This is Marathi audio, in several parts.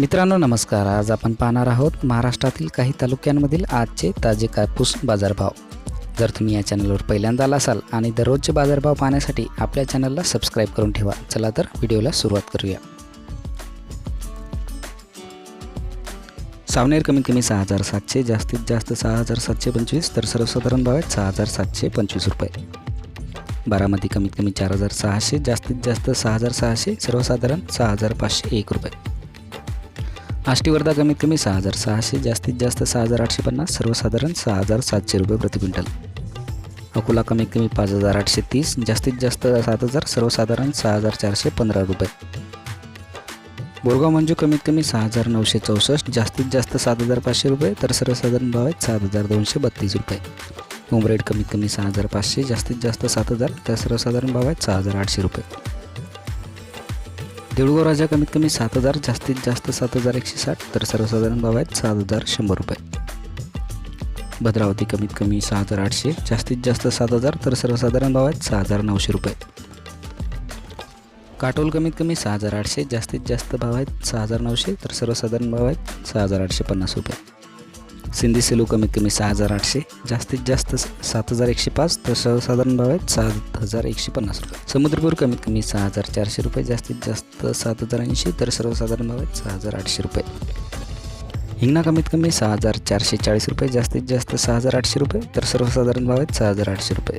मित्रांनो नमस्कार. आज आपण पाहणार आहोत महाराष्ट्रातील काही तालुक्यांमधील आजचे ताजे कापूस बाजारभाव. जर तुम्ही या चॅनलवर पहिल्यांदा आला असाल आणि दररोजचे बाजारभाव पाहण्यासाठी आपल्या चॅनलला सबस्क्राईब करून ठेवा. चला तर व्हिडिओला सुरुवात करूया. सावनेर कमीत कमी सहा हजार सातशे जास्तीत जास्त सहा हजार सातशे पंचवीस तर सर्वसाधारण भाव आहेत सहा हजार सातशे पंचवीस रुपये. बारामती कमीत कमी चार हजार सहाशे जास्तीत जास्त सहा हजार सहाशे सर्वसाधारण सहा हजार पाचशे एक रुपये. आष्टी वर्धा कमीत कमी सहा हजार सहाशे जास्तीत जास्त सहा हजार आठशे पन्नास सर्वसाधारण सहा हजार सातशे रुपये प्रति क्विंटल. अकोला कमीत कमी पाच हजार आठशे तीस जास्तीत जास्त सात हजार सर्वसाधारण सहा हजार चारशे पंधरा रुपये. बोरगाव मंजू कमीत कमी सहा हजार नऊशे चौसष्ट जास्तीत जास्त सात हजार पाचशे रुपये तर सर्वसाधारण भाव आहेत सात हजार दोनशे बत्तीस रुपये. उमरेड कमीत कमी सहा हजार पाचशे जास्तीत जास्त सात हजार तर सर्वसाधारण भाव आहेत सहा हजार आठशे रुपये. देऊळगाव राजा कमीत कमी सात हजार जास्तीत जास्त सात हजार एकशे साठ तर सर्वसाधारण भाव आहेत सात हजार शंभर रुपये. भद्रावती कमीत कमी सहा हजार आठशे जास्तीत जास्त सात हजार तर सर्वसाधारण भाव आहेत सहा हजार नऊशे रुपये. काटोल कमीत कमी सहा हजार आठशे जास्तीत जास्त भाव आहेत सहा हजार नऊशे तर सर्वसाधारण भाव आहेत सहा हजार आठशे पन्नास रुपये. सिंधी सेलू कमीत कमी सहा हजार आठशे जास्तीत जास्त सात हजार एकशे पाच तर सर्वसाधारण भाव आहेत सात हजार एकशे पन्नास रुपये. समुद्रपूर कमीत कमी सहा हजार चारशे रुपये जास्तीत जास्त सात हजार ऐंशी तर सर्वसाधारण भाव आहेत सहा हजार आठशे रुपये. हिंगणा कमीत कमी सहा हजार चारशे चाळीस रुपये जास्तीत जास्त सहा हजार आठशे रुपये तर सर्वसाधारण भाव आहेत सहा हजार आठशे रुपये.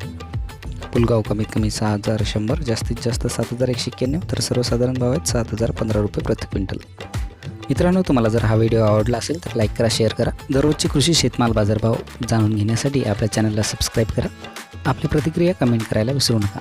पुलगाव कमीत कमी सहा हजार शंभर जास्तीत जास्त सात हजार एकशे एक्क्याण्णव तर सर्वसाधारण भाव आहेत सात हजार पंधरा रुपये प्रति क्विंटल. मित्रांनो तुम्हाला जर हा व्हिडिओ आवडला असेल तर लाईक करा शेअर करा. दररोजचे कृषी शेतमाल बाजारभाव जाणून घेण्यासाठी आपल्या चॅनलला सबस्क्राईब करा. आपली प्रतिक्रिया कमेंट करायला विसरू नका.